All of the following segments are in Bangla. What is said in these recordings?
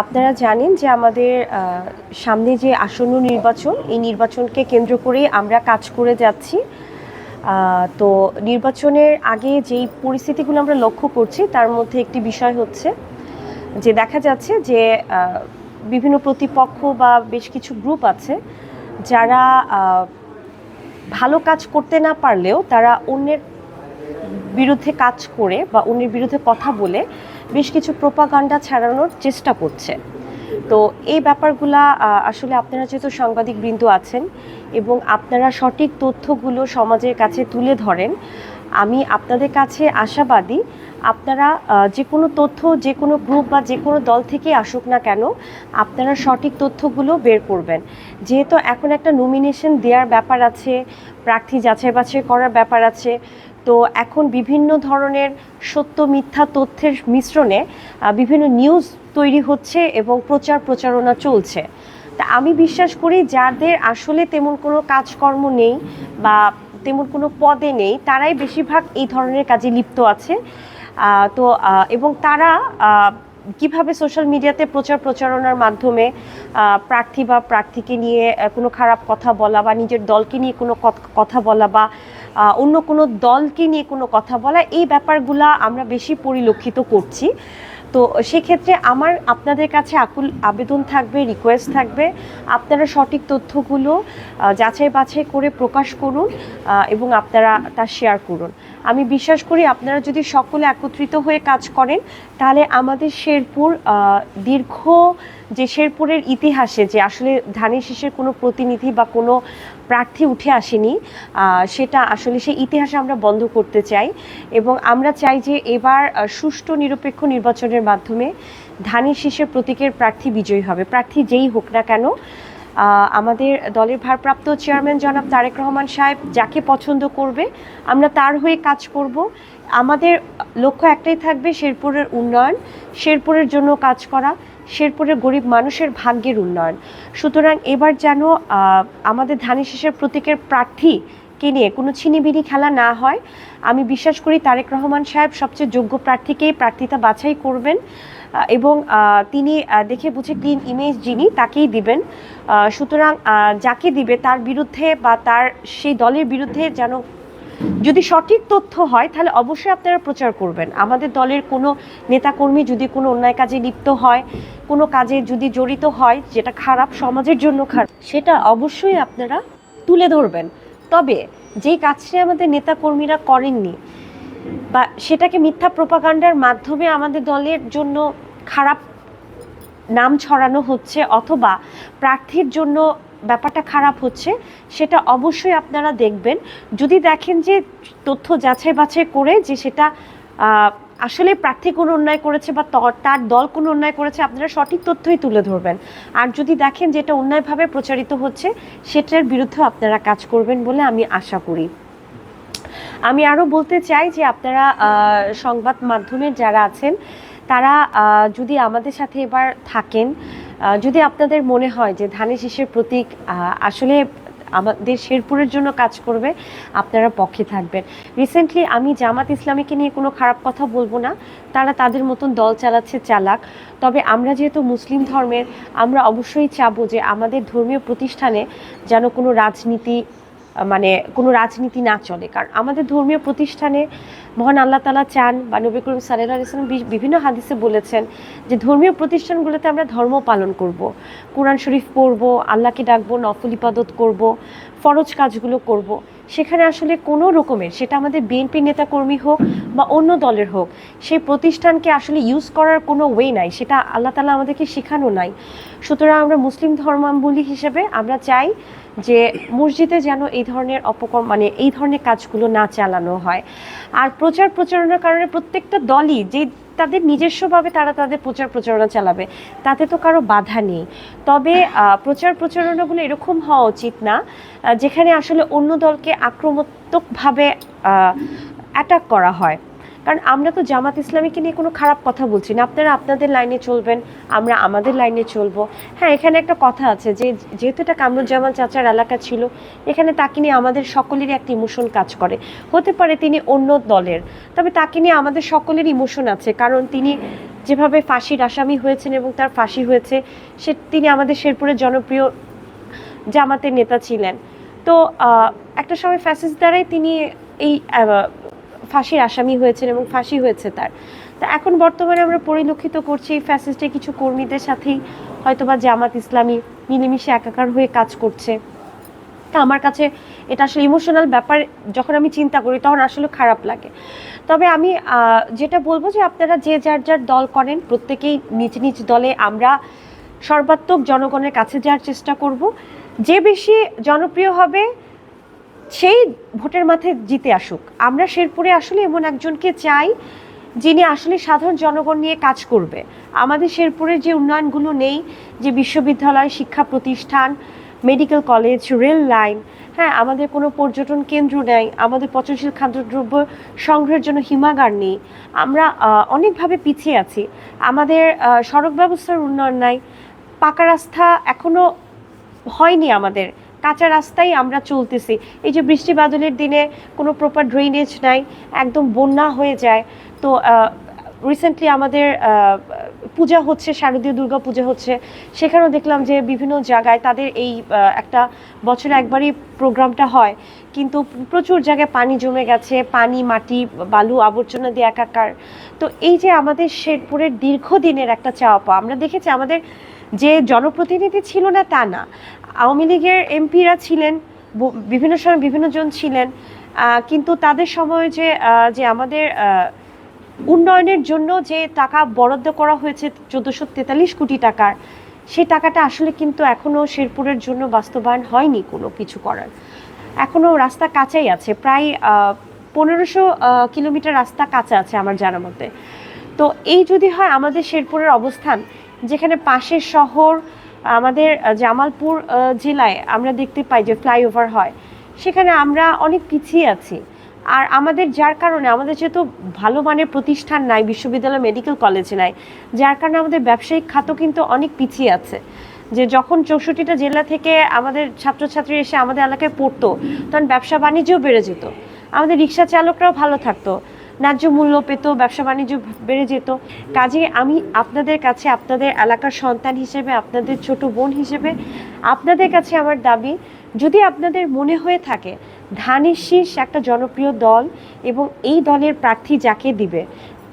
আপনারা জানেন যে আমাদের সামনে যে আসন্ন নির্বাচন, এই নির্বাচনকে কেন্দ্র করেই আমরা কাজ করে যাচ্ছি। তো নির্বাচনের আগে যেই পরিস্থিতিগুলো আমরা লক্ষ্য করছি, তার মধ্যে একটি বিষয় হচ্ছে যে দেখা যাচ্ছে যে বিভিন্ন প্রতিপক্ষ বা বেশ কিছু গ্রুপ আছে যারা ভালো কাজ করতে না পারলেও তারা অন্যের বিরুদ্ধে কাজ করে বা অন্যের বিরুদ্ধে কথা বলে বেশ কিছু প্রোপাগান্ডা ছাড়ানোর চেষ্টা করছে। তো এই ব্যাপারগুলা আসলে আপনারা যেহেতু সাংবাদিক বৃন্দ আছেন এবং আপনারা সঠিক তথ্যগুলো সমাজের কাছে তুলে ধরেন, আমি আপনাদের কাছে আশাবাদী, আপনারা যে কোনো তথ্য, যে কোনো গ্রুপ বা যে কোনো দল থেকে আসুক না কেন, আপনারা সঠিক তথ্যগুলো বের করবেন। যেহেতু এখন একটা নমিনেশন দেওয়ার ব্যাপার আছে, প্রার্থী যাচাই বাছাই করার ব্যাপার আছে তো এখন বিভিন্ন ধরনের সত্য মিথ্যা তথ্যের মিশ্রণে বিভিন্ন নিউজ তৈরি হচ্ছে এবং প্রচার প্রচারণা চলছে। তা আমি বিশ্বাস করি যাদের আসলে তেমন কোনো কাজকর্ম নেই বা তেমন কোনো পদে নেই, তারাই বেশিরভাগ এই ধরনের কাজে লিপ্ত আছে। তো এবং তারা কীভাবে সোশ্যাল মিডিয়াতে প্রচার প্রচারণার মাধ্যমে প্রার্থী বা প্রার্থীকে নিয়ে কোনো খারাপ কথা বলা বা নিজের দলকে নিয়ে কোনো কথা বলা বা অন্য কোনো দলকে নিয়ে কোনো কথা বলা, এই ব্যাপারগুলা আমরা বেশি পরিলক্ষিত করছি। তো সেক্ষেত্রে আমার, আপনাদের কাছে আকুল আবেদন থাকবে রিকোয়েস্ট থাকবে। আপনারা সঠিক তথ্যগুলো যাচাই বাছাই করে প্রকাশ করুন এবং আপনারা তা শেয়ার করুন। আমি বিশ্বাস করি আপনারা যদি সকলে একত্রিত হয়ে কাজ করেন, তাহলে আমাদের শেরপুর দীর্ঘ যে শেরপুরের ইতিহাসে যে আসলে ধানের শীষের কোনো প্রতিনিধি বা কোনো প্রার্থী উঠে আসেনি সেটা আসলে সেই ইতিহাসে আমরা বন্ধ করতে চাই। এবং আমরা চাই যে এবার সুষ্ঠু নিরপেক্ষ নির্বাচনের মাধ্যমে ধানের শীষের প্রতীকের প্রার্থী বিজয়ী হবে। প্রার্থী যেই হোক না কেন আমাদের দলের ভারপ্রাপ্ত চেয়ারম্যান জনাব তারেক রহমান সাহেব যাকে পছন্দ করবে, আমরা তার হয়ে কাজ করব। আমাদের লক্ষ্য একটাই থাকবে শেরপুরের উন্নয়ন, শেরপুরের জন্য কাজ করা, শেরপুরের গরিব মানুষের ভাগ্যের উন্নয়ন। সুতরাং এবার যেন আমাদের ধানের শেষের প্রতীকের প্রার্থী কে নিয়ে কোনো ছিনিবিনি খেলা না হয়। আমি বিশ্বাস করি তারেক রহমান সাহেব সবচেয়ে যোগ্য প্রার্থীকেই প্রার্থিতা বাছাই করবেন। এবং তিনি দেখে বুঝে ক্লিন ইমেজ যিনি, তাকেই দিবেন। সুতরাং যাকে দিবে তার বিরুদ্ধে বা তার সেই দলের বিরুদ্ধে যেন যদি সঠিক তথ্য হয়, তাহলে অবশ্যই আপনারা প্রচার করবেন। আমাদের দলের কোনো নেতাকর্মী যদি কোনো অন্যায় কাজে লিপ্ত হয়, কোনো কাজে যদি জড়িত হয়, যেটা খারাপ সমাজের জন্য খারাপ, সেটা অবশ্যই আপনারা তুলে ধরবেন। তবে যেই কাজটি আমাদের নেতাকর্মীরা করেননি বা সেটাকে মিথ্যা প্রোপাগান্ডার মাধ্যমে আমাদের দলের জন্য খারাপ নাম ছড়ানো হচ্ছে অথবা প্রার্থীর জন্য ব্যাপারটা খারাপ হচ্ছে, সেটা অবশ্যই আপনারা দেখবেন। যদি দেখেন যে তথ্য যাচাই বাছাই করে যে সেটা আসলে প্রার্থী কোনো অন্যায় করেছে বা তার দল কোনো অন্যায় করেছে আপনারা সঠিক তথ্যই তুলে ধরবেন। আর যদি দেখেন যেটা অন্যায়ভাবে প্রচারিত হচ্ছে, সেটার বিরুদ্ধে আপনারা কাজ করবেন বলে আমি আশা করি। আমি আরও বলতে চাই যে আপনারা সংবাদ মাধ্যমের যারা আছেন, তারা যদি আমাদের সাথে এবার থাকেন যদি আপনাদের মনে হয় যে ধানের শীষের প্রতীক আসলে আমাদের শেরপুরের জন্য কাজ করবে, আপনারা পক্ষে থাকবেন। রিসেন্টলি আমি জামাত ইসলামীকে নিয়ে কোনো খারাপ কথা বলব না, তারা তাদের মতন দল চালাচ্ছে চালাক। তবে আমরা যেহেতু মুসলিম ধর্মের, আমরা অবশ্যই চাবো যে আমাদের ধর্মীয় প্রতিষ্ঠানে যেন কোনো রাজনীতি মানে কোনো রাজনীতি না চলে কারণ আমাদের ধর্মীয় প্রতিষ্ঠানে মহান আল্লাহ তালা চান বা নবী করিম সাল্লাহ ইসলাম বিভিন্ন হাদিসে বলেছেন যে ধর্মীয় প্রতিষ্ঠানগুলোতে আমরা ধর্ম পালন করব। কোরআন শরীফ পড়ব, আল্লাহকে ডাকবো, নফল ইবাদত করব, ফরজ কাজগুলো করব। সেখানে আসলে কোনো রকমের, সেটা আমাদের বিএনপি নেতাকর্মী হোক বা অন্য দলের হোক, সেই প্রতিষ্ঠানকে আসলে ইউজ করার কোনো ওয়ে নাই সেটা আল্লাহ তালা আমাদেরকে শেখানো নাই সুতরাং আমরা মুসলিম ধর্মাবলী হিসেবে আমরা চাই যে মসজিদে যেন এই ধরনের অপকর্ম মানে এই ধরনের কাজগুলো না চালানো হয়। আর প্রচার প্রচারণার কারণে প্রত্যেকটা দলই যে তাদের নিজস্বভাবে তারা তাদের প্রচার প্রচারণা চালাবে, তাতে তো কারও বাধা নেই। তবে প্রচার প্রচারণাগুলো এরকম হওয়া উচিত না যেখানে আসলে অন্য দলকে আক্রমণাত্মকভাবে অ্যাটাক করা হয়। কারণ আমরা তো জামাত ইসলামীকে নিয়ে কোনো খারাপ কথা বলছি না। আপনারা আপনাদের লাইনে চলবেন, আমরা আমাদের লাইনে চলবো। হ্যাঁ এখানে একটা কথা আছে যে, যেহেতু এটা কামরুজ্জামান চাচার এলাকা ছিল, এখানে তাকে নিয়ে আমাদের সকলেরই একটা ইমোশন কাজ করে। হতে পারে তিনি অন্য দলের, তবে তাকে নিয়ে আমাদের সকলের ইমোশন আছে। কারণ তিনি যেভাবে ফাঁসির আসামি হয়েছেন এবং তার ফাঁসি হয়েছে, সে তিনি আমাদের শেরপুরের জনপ্রিয় জামাতের নেতা ছিলেন। তো একটা সময় ফ্যাসিস দ্বারাই তিনি এই ফাঁসির আসামি হয়েছেন এবং ফাঁসি হয়েছে তার। তা এখন বর্তমানে আমরা পরিলক্ষিত করছি এই ফ্যাসিস্টের কিছু কর্মীদের সাথেই হয়তোবা জামাত ইসলামী মিলেমিশে একাকার হয়ে কাজ করছে। তা আমার কাছে এটা আসলে ইমোশনাল ব্যাপার, যখন আমি চিন্তা করি তখন আসলে খারাপ লাগে। তবে আমি যেটা বলব যে আপনারা যে যার যার দল করেন, প্রত্যেকেই নিজ নিজ দলে আমরা সর্বাত্মক জনগণের কাছে যাওয়ার চেষ্টা করব। যে বেশি জনপ্রিয় হবে সেই ভোটের মাথায় জিতে আসুক। আমরা শেরপুরে আসলে এমন একজনকে চাই, যিনি আসলে সাধারণ জনগণ নিয়ে কাজ করবে। আমাদের শেরপুরের যে উন্নয়নগুলো নেই, যে বিশ্ববিদ্যালয়, শিক্ষা প্রতিষ্ঠান, মেডিকেল কলেজ, রেল লাইন হ্যাঁ আমাদের কোনো পর্যটন কেন্দ্র নেই, আমাদের পচনশীল খাদ্যদ্রব্য সংগ্রহের জন্য হিমাগার নেই। আমরা অনেকভাবে পিছিয়ে আছি। আমাদের সড়ক ব্যবস্থার উন্নয়ন নাই। পাকা রাস্তা এখনও হয়নি আমাদের। কাঁচা রাস্তায় আমরা চলতেছি। এই যে বৃষ্টি বাদলের দিনে কোনো প্রপার ড্রেনেজ নাই, একদম বন্যা হয়ে যায়। তো রিসেন্টলি আমাদের পূজা হচ্ছে, শারদীয় দুর্গা পূজা হচ্ছে। সেখানেও দেখলাম যে বিভিন্ন জায়গায় তাদের এই একটা বছরে একবারই প্রোগ্রামটা হয়। কিন্তু প্রচুর জায়গায় পানি জমে গেছে, পানি, মাটি, বালু, আবর্জনা দিয়ে একাকার। তো এই যে আমাদের শেরপুরের দীর্ঘদিনের একটা চাওয়া পাওয়া, আমরা দেখেছি আমাদের যে জনপ্রতিনিধি ছিল না তা না। আওয়ামী লীগের এমপিরা ছিলেন বিভিন্ন সময় বিভিন্ন জন ছিলেন কিন্তু তাদের সময় যে যে আমাদের উন্নয়নের জন্য যে টাকা বরাদ্দ করা হয়েছে চোদ্দোশো তেতাল্লিশ কোটি টাকার, সেই টাকাটা আসলে কিন্তু এখনও শেরপুরের জন্য বাস্তবায়ন হয়নি কোনো কিছু করার। এখনও রাস্তা কাঁচাই আছে, প্রায় পনেরোশো কিলোমিটার রাস্তা কাঁচা আছে আমার জানা মতে। তো এই যদি হয় আমাদের শেরপুরের অবস্থান, যেখানে পাশের শহর আমাদের জামালপুর জেলায় আমরা দেখতে পাই যে ফ্লাইওভার হয়। সেখানে আমরা অনেক পিছিয়ে আছি। আর আমাদের যার কারণে আমাদের যেহেতু ভালো মানের প্রতিষ্ঠান নাই, বিশ্ববিদ্যালয় মেডিকেল কলেজ নাই, যার কারণে আমাদের ব্যবসায়িক খাতও কিন্তু অনেক পিছিয়ে আছে। যে যখন চৌষট্টিটা জেলা থেকে আমাদের ছাত্রছাত্রী এসে আমাদের এলাকায় পড়তো, তখন ব্যবসা বাণিজ্যও বেড়ে যেত। আমাদের রিক্সা চালকরাও ভালো থাকতো। ন্যায্য মূল্য পেত, ব্যবসা বাণিজ্য বেড়ে যেত। কাজে আমি আপনাদের কাছে, আপনাদের এলাকার সন্তান হিসেবে, আপনাদের ছোট বোন হিসেবে, আপনাদের কাছে আমার দাবি, যদি আপনাদের মনে হয়ে থাকে, ধানের শীষ একটা জনপ্রিয় দল এবং এই দলের প্রার্থী যাকে দিবে,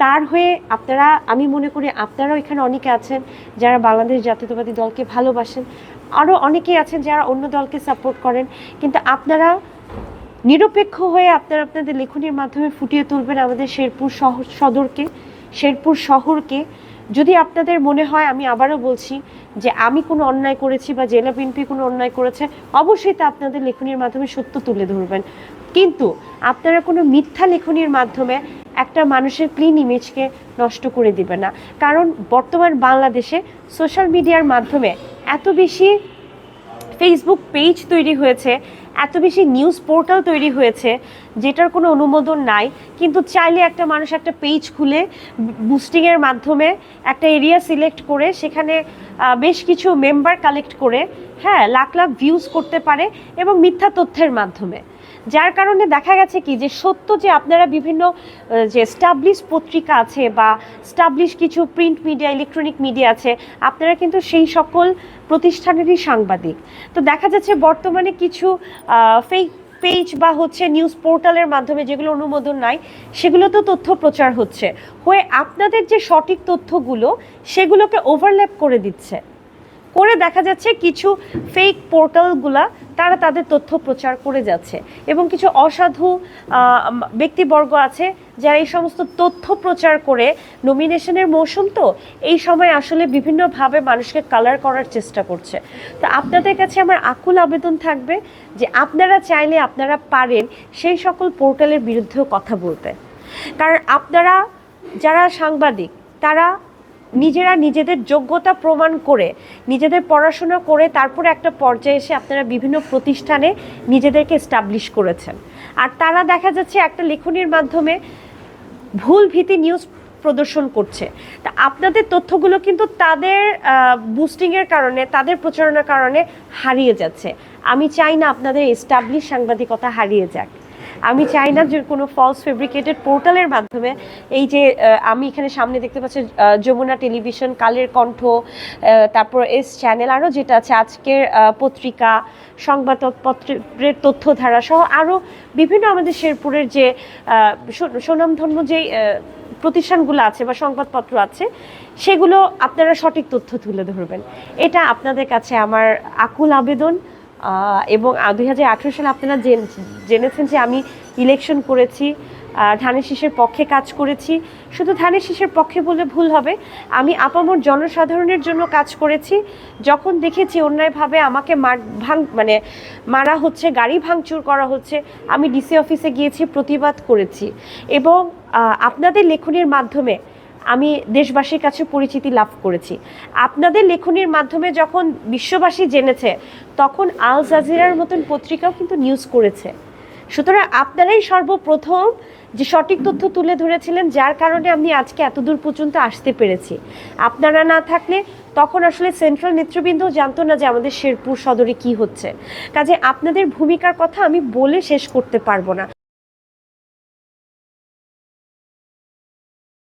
তার হয়ে আপনারা, আমি মনে করি আপনারাও এখানে অনেকে আছেন যারা বাংলাদেশ জাতীয়তাবাদী দলকে ভালোবাসেন। আরও অনেকেই আছেন যারা অন্য দলকে সাপোর্ট করেন। কিন্তু আপনারা নিরপেক্ষ হয়ে আপনারা আপনাদের লেখনীর মাধ্যমে ফুটিয়ে তুলবেন আমাদের শেরপুর শহর, সদরকে, শেরপুর শহরকে। যদি আপনাদের মনে হয়, আমি আবারও বলছি যে আমি কোনো অন্যায় করেছি বা জেলা বিএনপি কোনো অন্যায় করেছে, অবশ্যই তা আপনাদের লেখনীর মাধ্যমে সত্য তুলে ধরবেন। কিন্তু আপনারা কোনো মিথ্যা লেখনীর মাধ্যমে একটা মানুষের ক্লিন ইমেজকে নষ্ট করে দিবে না। কারণ বর্তমান বাংলাদেশে সোশ্যাল মিডিয়ার মাধ্যমে এত বেশি ফেসবুক পেজ তৈরি হয়েছে এত বেশি নিউজ পোর্টাল তৈরি হয়েছে, যেটার কোনো অনুমোদন নাই। কিন্তু চাইলে একটা মানুষ একটা পেজ খুলে বুস্টিংয়ের মাধ্যমে একটা এরিয়া সিলেক্ট করে, সেখানে বেশ কিছু মেম্বার কালেক্ট করে হ্যাঁ লাখ লাখ ভিউজ করতে পারে এবং মিথ্যা তথ্যের মাধ্যমে। যার কারণে দেখা গেছে কি যে সত্য যে আপনারা বিভিন্ন যে স্টাবলিশ পত্রিকা আছে বা স্টাবলিশ কিছু প্রিন্ট মিডিয়া ইলেকট্রনিক মিডিয়া আছে, আপনারা কিন্তু সেই সকল প্রতিষ্ঠানেরই সাংবাদিক। তো দেখা যাচ্ছে বর্তমানে কিছু ফেক পেজ বা হচ্ছে নিউজ পোর্টালের মাধ্যমে যেগুলো অনুমোদন নাই সেগুলো তো তথ্য প্রচার হচ্ছে। হয়ে আপনাদের যে সঠিক তথ্যগুলো, সেগুলোকে ওভারল্যাপ করে দিচ্ছে। করে দেখা যাচ্ছে কিছু ফেক পোর্টালগুলা তারা তাদের তথ্য প্রচার করে যাচ্ছে এবং কিছু অসাধু ব্যক্তিবর্গ আছে যারা এই সমস্ত তথ্য প্রচার করে নমিনেশনের মৌসুম তো, এই সময় আসলে বিভিন্নভাবে মানুষকে কালার করার চেষ্টা করছে। তো আপনাদের কাছে আমার আকুল আবেদন থাকবে যে আপনারা চাইলে আপনারা পারেন সেই সকল পোর্টালের বিরুদ্ধেও কথা বলতে। কারণ আপনারা যারা সাংবাদিক, তারা নিজেরা নিজেদের যোগ্যতা প্রমাণ করে, নিজেদের পড়াশোনা করে তারপরে একটা পর্যায়ে এসে আপনারা বিভিন্ন প্রতিষ্ঠানে নিজেদেরকে এস্টাবলিশ করেছেন। আর তারা দেখা যাচ্ছে একটা লেখনির মাধ্যমে ভুল ভীতি নিউজ প্রদর্শন করছে। তা আপনাদের তথ্যগুলো কিন্তু তাদের বুস্টিংয়ের কারণে, তাদের প্রচারণার কারণে হারিয়ে যাচ্ছে। আমি চাই না আপনাদের এস্টাবলিশ সাংবাদিকতা হারিয়ে যাক। আমি চাই না যে কোনো ফলস ফেব্রিকেটেড পোর্টালের মাধ্যমে এই যে আমি এখানে সামনে দেখতে পাচ্ছি যমুনা টেলিভিশন, কালের কণ্ঠ তারপর এস চ্যানেল আরও যেটা আছে, আজকের পত্রিকা, সংবাদপত্রের তথ্যধারা সহ আরও বিভিন্ন আমাদের শেরপুরের যে সুনামধন্য যে প্রতিষ্ঠানগুলো আছে বা সংবাদপত্র আছে, সেগুলো আপনারা সঠিক তথ্য তুলে ধরবেন। এটা আপনাদের কাছে আমার আকুল আবেদন। এবং দুই হাজার আঠেরো সালে আপনারা জেন- জেনেছেন যে আমি ইলেকশন করেছি ধানের শীষের পক্ষে কাজ করেছি। শুধু ধানের শীষের পক্ষে বলে ভুল হবে, আমি আপামর জনসাধারণের জন্য কাজ করেছি। যখন দেখেছি অন্যায়ভাবে আমাকে মার, ভাঙ মানে মারা হচ্ছে, গাড়ি ভাঙচুর করা হচ্ছে, আমি ডিসি অফিসে গিয়েছি, প্রতিবাদ করেছি। এবং আপনাদের লেখনীর মাধ্যমে আমি দেশবাসীর কাছে পরিচিতি লাভ করেছি। আপনাদের লেখনীর মাধ্যমে যখন বিশ্ববাসী জেনেছে, তখন আল জাজিরার মতন পত্রিকাও কিন্তু নিউজ করেছে। সুতরাং আপনারাই সর্বপ্রথম যে সঠিক তথ্য তুলে ধরেছিলেন, যার কারণে আমি আজকে এতদূর পর্যন্ত আসতে পেরেছি। আপনারা না থাকলে তখন আসলে সেন্ট্রাল নেতৃবৃন্দ জানতো না যে আমাদের শেরপুর সদরে কি হচ্ছে। কাজে আপনাদের ভূমিকার কথা আমি বলে শেষ করতে পারব না।